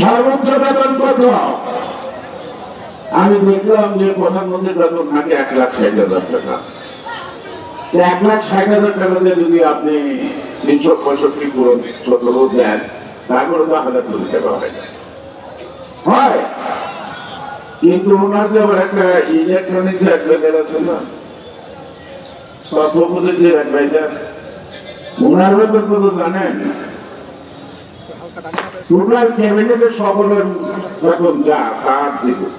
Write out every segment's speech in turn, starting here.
সর্বোচ্চ বেতন কত আমি দেখলাম যে প্রধানমন্ত্রীর বেতন থাকে এক লাখ ষাট হাজার টাকা। এক লাখ ষাট হাজার টাকাতে যদি আপনি তিনশো পঁয়ষট্টি পুরো সতেরো দেন, তারপরে তো হাজার কোটি টাকা হয়। কিন্তু ওনার যে আবার একটা ইলেকট্রনিক্স অ্যাডভাইজার আছে না স্বাস্থ্যপতির যে অ্যাডভাইজার ওনার বেতন কত জানেন টোটাল ক্যাবিনেটের সকলের বেতন যা তার দ্বিগুণ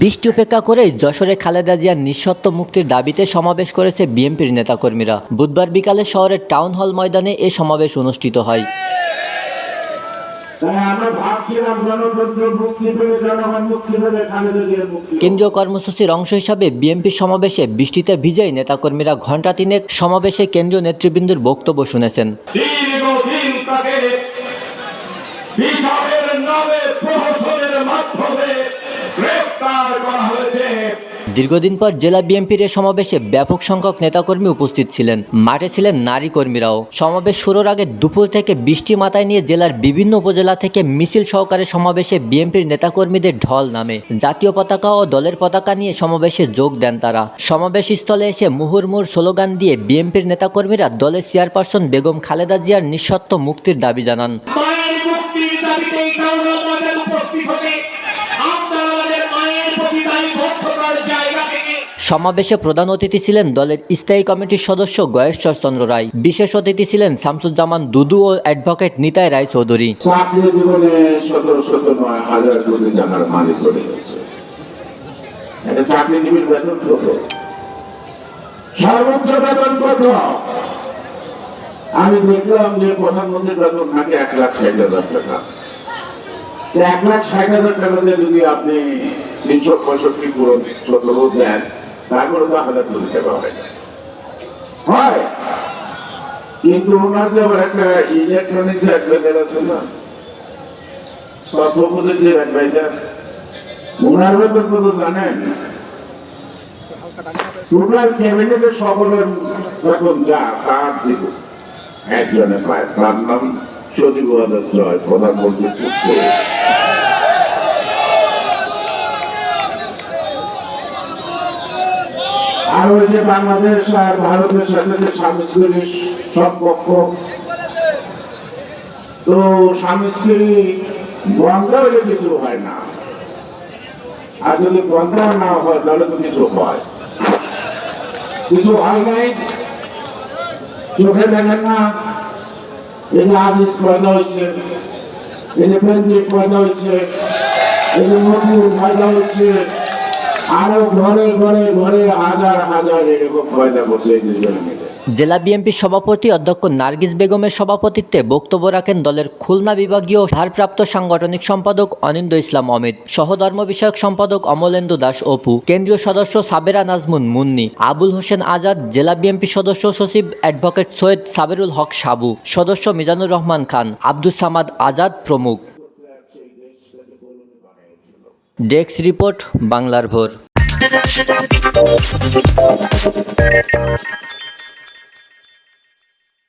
বৃষ্টি উপেক্ষা করে যশোরে খালেদা জিয়ার নিঃশর্ত মুক্তির দাবিতে সমাবেশ করেছে বিএনপির নেতাকর্মীরা। বুধবার বিকালে শহরের টাউন হল ময়দানে এ সমাবেশ অনুষ্ঠিত হয়। কেন্দ্রীয় কর্মসূচির অংশ হিসাবে বিএনপির সমাবেশে বৃষ্টিতে ভিজেই নেতাকর্মীরা ঘণ্টা তিনেক সমাবেশে কেন্দ্রীয় নেতৃবৃন্দের বক্তব্য শুনেছেন। দীর্ঘদিন নামে প্রহসনের মাধ্যমে গ্রেফতার করা হয়েছে। দীর্ঘদিন পর জেলা বিএনপির এ সমাবেশে ব্যাপক সংখ্যক নেতাকর্মী উপস্থিত ছিলেন। মাঠে ছিলেন নারী কর্মীরাও। সমাবেশ শুরুর আগে দুপুর থেকে বৃষ্টি মাথায় নিয়ে জেলার বিভিন্ন উপজেলা থেকে মিছিল সহকারে সমাবেশে বিএনপির নেতাকর্মীদের ঢল নামে। জাতীয় পতাকা ও দলের পতাকা নিয়ে সমাবেশে যোগ দেন তারা। সমাবেশ স্থলে এসে মুহুর্মুহুর স্লোগান দিয়ে বিএনপির নেতাকর্মীরা দলের চেয়ারপারসন বেগম খালেদা জিয়ার নিঃশর্ত মুক্তির দাবি জানান। দাবিতে এই কারণে আমাদের উপস্থিত হতে আপনারা আমাদের মায়ের প্রতি দায়বদ্ধতার জায়গা থেকে। সমাবেশে প্রধান অতিথি ছিলেন দলের স্থায়ী কমিটির সদস্য গয়েশ্বর চন্দ্র রায়। বিশেষ অতিথি ছিলেন শামসুজ্জামান দুদু ও অ্যাডভোকেট নিতাই রায় চৌধুরী চাকরি জীবনে শত শত নয় হাজার কোটি টাকার মালিক করে গেছে এটা চাকরিজীবীর বেতন কত? সর্বোচ্চ বেতন কত? আমি দেখলাম যে প্রধানমন্ত্রীর বেতন থাকে এক লাখ ষাট হাজার টাকা। তো এক লাখ ষাট হাজার টাকাতে যদি আপনি তিনশো পঁয়ষট্টি পুরো তারপরে তো হাজার কোটি টাকা হয়। হয়। কিন্তু ওনার যে আবার একটা ইলেকট্রনিক্স অ্যাডভাইজার আছে না যে অ্যাডভাইজার ওনার জানেন। টোটাল ক্যাবিনেটের সকলের যা তার দ্বিগুণ একজনে পায় তার নাম সজীব জয় প্রধানমন্ত্রীর পুত্র আর ওই যে বাংলাদেশ আর ভারতের সাথে যে স্বামী স্ত্রীর সম্পর্ক, তো স্বামী স্ত্রী বন্ধ হলে কিছু হয় না। আর যদি বন্ধ না হয়, তাহলে তো কিছু হয়। কিছু হয় নাই। চোখে দেখেন না। এই যে আদিস পয়দা হয়েছে, এই যে পেন্টিক পয়দা হয়েছে, এই যে নতুন পয়দা হচ্ছে আরও ঘরে ঘরে ঘরে হাজার হাজার এরকম পয়দা করছে জেলা বিএনপির সভাপতি অধ্যক্ষ নার্গিস বেগমের সভাপতিত্বে বক্তব্য রাখেন দলের খুলনা বিভাগীয় ভারপ্রাপ্ত সাংগঠনিক সম্পাদক অনিন্দ ইসলাম অমিত, সহধর্ম বিষয়ক সম্পাদক অমলেন্দু দাস অপু, কেন্দ্রীয় সদস্য সাবেরা নাজমুন মুন্নি, আবুল হোসেন আজাদ, জেলা বিএনপি সদস্য সচিব অ্যাডভোকেট সৈয়দ সাবেরুল হক সাবু, সদস্য মিজানুর রহমান খান, আব্দুস সামাদ আজাদ প্রমুখ। ডেস্ক রিপোর্ট বাংলার ভোর।